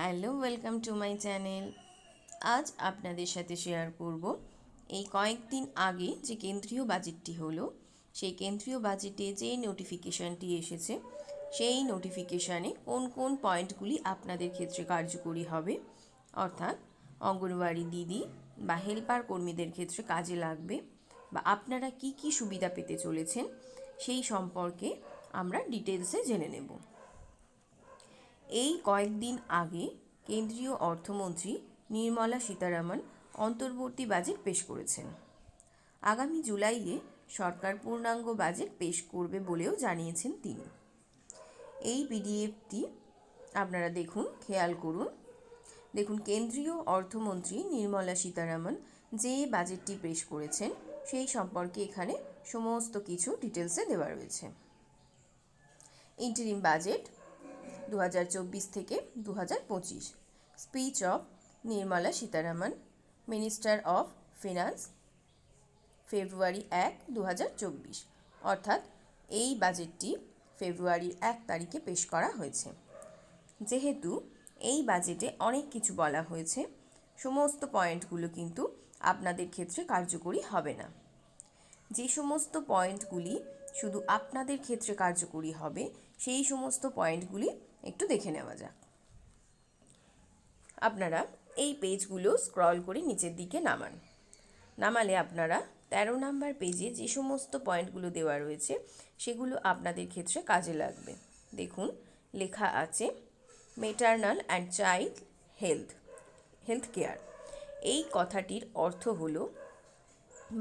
Hello, welcome to my channel. আজ আপনাদের সাথে শেয়ার করব এই কয়েকদিন আগে যে কেন্দ্রীয় বাজেটটি হলো, সেই কেন্দ্রীয় বাজেটে যে নোটিফিকেশানটি এসেছে, সেই নোটিফিকেশানে কোন কোন পয়েন্টগুলি আপনাদের ক্ষেত্রে কার্যকরী হবে, অর্থাৎ অঙ্গনওয়াড়ি দিদি বা হেল্পার কর্মীদের ক্ষেত্রে কাজে লাগবে বা আপনারা কি কি সুবিধা পেতে চলেছেন, সেই সম্পর্কে আমরা ডিটেলসে জেনে নেব। এই কয়েকদিন আগে কেন্দ্রীয় অর্থমন্ত্রী নির্মলা সীতারামন অন্তর্বর্তী বাজেট পেশ করেছেন। আগামী জুলাইয়ে সরকার পূর্ণাঙ্গ বাজেট পেশ করবে বলেও জানিয়েছেন তিনি। এই পিডিএফটি আপনারা দেখুন, খেয়াল করুন। দেখুন, কেন্দ্রীয় অর্থমন্ত্রী নির্মলা সীতারামন যে বাজেটটি পেশ করেছেন, সেই সম্পর্কে এখানে সমস্ত কিছু ডিটেলসে দেওয়া রয়েছে। ইন্টারিম বাজেট দু হাজার চব্বিশ থেকে দু হাজার পঁচিশ। Speech of Nirmala Sitharaman minister of finance February এক দু অর্থাৎ এই বাজেটটি ফেব্রুয়ারির এক তারিখে পেশ করা হয়েছে। যেহেতু এই বাজেটে অনেক কিছু বলা হয়েছে, সমস্ত পয়েন্টগুলো কিন্তু আপনাদের ক্ষেত্রে কার্যকরী হবে না। যে সমস্ত পয়েন্টগুলি শুধু আপনাদের ক্ষেত্রে কার্যকরী হবে, সেই সমস্ত পয়েন্টগুলি একটু দেখে নেওয়া যাক। আপনারা এই পেজগুলো স্ক্রল করে নিচের দিকে নামান। নামালে আপনারা তেরো নাম্বার পেজে যে সমস্ত পয়েন্টগুলো দেওয়া রয়েছে, সেগুলো আপনাদের ক্ষেত্রে কাজে লাগবে। দেখুন, লেখা আছে maternal and child health health care এই কথাটির অর্থ হলো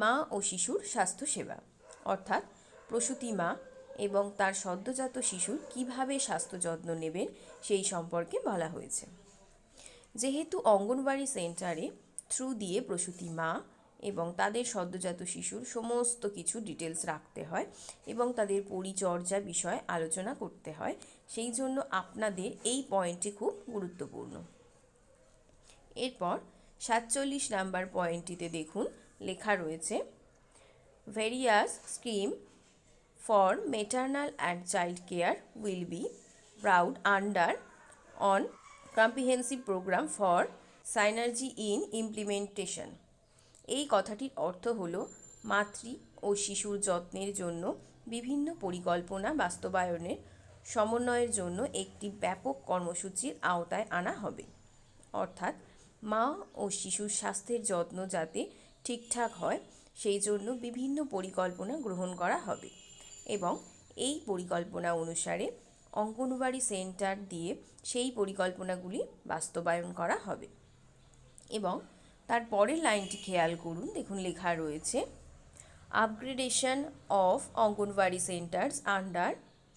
মা ও শিশুর স্বাস্থ্যসেবা, অর্থাৎ প্রসূতি মা এবং তার সদ্যজাত শিশুর কীভাবে স্বাস্থ্য যত্ন নেবেন সেই সম্পর্কে বলা হয়েছে। যেহেতু অঙ্গনওয়াড়ি সেন্টারে থ্রু দিয়ে প্রসূতি মা এবং তাদের সদ্যজাত শিশুর সমস্ত কিছু ডিটেলস রাখতে হয় এবং তাদের পরিচর্যা বিষয়ে আলোচনা করতে হয়, সেই জন্য আপনাদের এই পয়েন্টটি খুব গুরুত্বপূর্ণ। এরপর সাতচল্লিশ নাম্বার পয়েন্টটিতে দেখুন, লেখা রয়েছে various scheme for maternal and child care will be proud under on comprehensive programme for synergy in implementation এই কথাটির অর্থ হলো মাতৃ ও শিশুর যত্নের জন্য বিভিন্ন পরিকল্পনা বাস্তবায়নের সমন্বয়ের জন্য একটি ব্যাপক কর্মসূচির আওতায় আনা হবে। অর্থাৎ মা ও শিশুর স্বাস্থ্যের যত্ন যাতে ঠিকঠাক হয়, সেই জন্য বিভিন্ন পরিকল্পনা গ্রহণ করা হবে। এবং এই পরিকল্পনা অনুসারে অঙ্গনওয়াড়ি সেন্টার দিয়ে সেই পরিকল্পনাগুলি বাস্তবায়ন করা হবে। এবং তার পরের লাইনটি খেয়াল করুন, দেখুন লেখা রয়েছে upgradation of Anganwadi centres under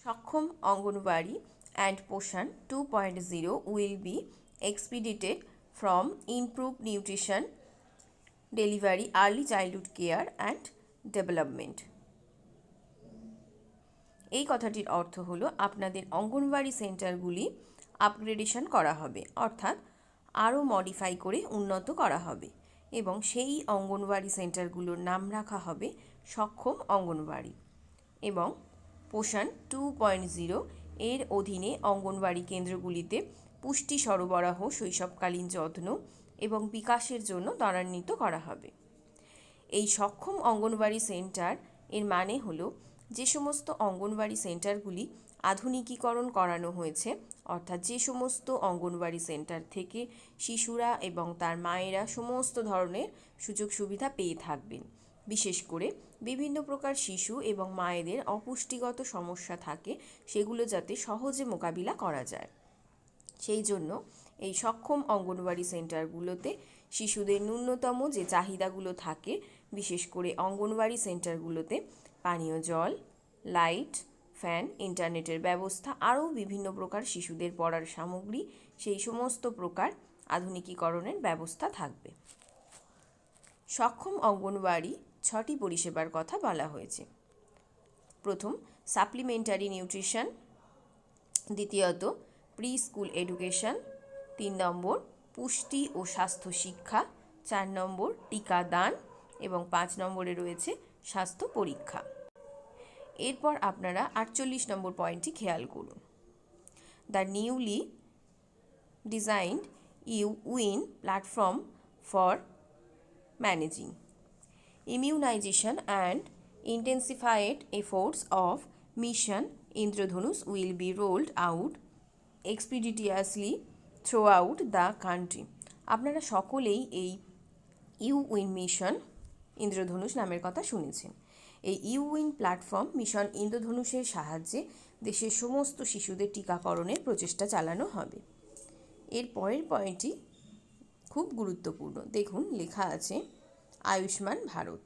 Saksham Anganwadi and Poshan two point zero will be expedited from improve nutrition, delivery, early childhood care and development. এই কথাটির অর্থ হলো আপনাদের অঙ্গনওয়াড়ি সেন্টারগুলি আপগ্রেডেশন করা হবে, অর্থাৎ আরও মডিফাই করে উন্নত করা হবে এবং সেই অঙ্গনওয়াড়ি সেন্টারগুলোর নাম রাখা হবে সক্ষম অঙ্গনওয়াড়ি এবং পোষণ টু পয়েন্ট জিরো এর অধীনে অঙ্গনওয়াড়ি কেন্দ্রগুলিতে পুষ্টি সরবরাহ, শৈশবকালীন যত্ন এবং বিকাশের জন্য ত্বরান্বিত করা হবে। এই সক্ষম অঙ্গনওয়াড়ি সেন্টার এর মানে হলো যে সমস্ত অঙ্গনওয়াড়ি সেন্টারগুলি আধুনিকীকরণ করানো হয়েছে, অর্থাৎ যে সমস্ত অঙ্গনওয়াড়ি সেন্টার থেকে শিশুরা এবং তার মায়েরা সমস্ত ধরনের সুযোগ সুবিধা পেয়ে থাকবেন। বিশেষ করে বিভিন্ন প্রকার শিশু এবং মায়েদের অপুষ্টিগত সমস্যা থাকে, সেগুলো যাতে সহজে মোকাবিলা করা যায়। সেই জন্য এই সক্ষম অঙ্গনওয়াড়ি সেন্টারগুলোতে শিশুদের ন্যূনতম যে চাহিদাগুলো থাকে, বিশেষ করে অঙ্গনওয়াড়ি সেন্টারগুলোতে পানীয় জল লাইট, ফ্যান, ইন্টারনেটের ব্যবস্থা, আরও বিভিন্ন প্রকার শিশুদের পড়ার সামগ্রী, সেই সমস্ত প্রকার আধুনিকীকরণের ব্যবস্থা থাকবে। সক্ষম অঙ্গনওয়াড়ি ছটি পরিষেবার কথা বলা হয়েছে। প্রথম, সাপ্লিমেন্টারি নিউট্রিশন। দ্বিতীয়ত প্রি স্কুল এডুকেশন। তিন নম্বর, পুষ্টি ও স্বাস্থ্য শিক্ষা। চার নম্বর, টিকাদান। এবং পাঁচ নম্বরে রয়েছে স্বাস্থ্য পরীক্ষা। এরপর আপনারা আটচল্লিশ নম্বর পয়েন্টটি খেয়াল করুন। The newly design U win platform for managing immunisation and intensified efforts of mission Indradhanush will be rolled out expeditiously throughout the country আপনারা সকলেই এই ইউ উইন মিশন ইন্দ্রধনুষ নামের কথা শুনেছেন। এই ইউইন প্ল্যাটফর্ম মিশন ইন্দ্রধনুষের সাহায্যে দেশের সমস্ত শিশুদের টিকাকরণের প্রচেষ্টা চালানো হবে। এর পরের পয়েন্টটি খুব গুরুত্বপূর্ণ। দেখুন, লেখা আছে, Ayushman Bharat.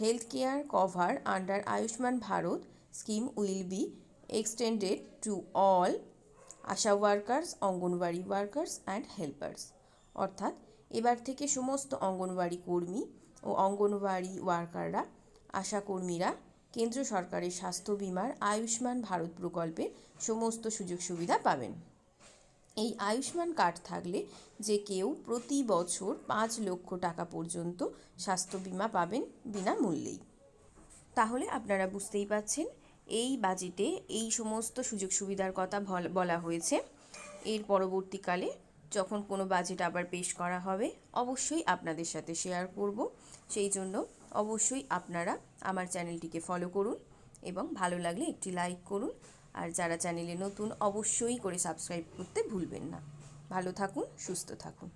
Health care cover under Ayushman Bharat scheme will be extended to all ASHA workers Anganwadi workers and helpers অর্থাৎ, এবার থেকে সমস্ত অঙ্গনওয়াড়ি কর্মী ও অঙ্গনওয়াড়ি ওয়ার্কাররা আশাকর্মীরা কেন্দ্র সরকারের স্বাস্থ্য বিমার আয়ুষ্মান ভারত প্রকল্পের সমস্ত সুযোগ সুবিধা পাবেন। এই আয়ুষ্মান কার্ড থাকলে যে কেউ প্রতি বছর পাঁচ লক্ষ টাকা পর্যন্ত স্বাস্থ্য বিমা পাবেন বিনামূল্যেই। তাহলে আপনারা বুঝতেই পাচ্ছেন এই বাজেটে এই সমস্ত সুযোগ সুবিধার কথা বলা হয়েছে। এর পরবর্তীকালে যখন কোনো বাজেট আবার পেশ করা হবে, অবশ্যই আপনাদের সাথে শেয়ার করব। সেই জন্য অবশ্যই আপনারা আমার চ্যানেলটিকে ফলো করুন এবং ভালো লাগলে একটি লাইক করুন। আর যারা চ্যানেলে নতুন, অবশ্যই করে সাবস্ক্রাইব করতে ভুলবেন না। ভালো থাকুন, সুস্থ থাকুন।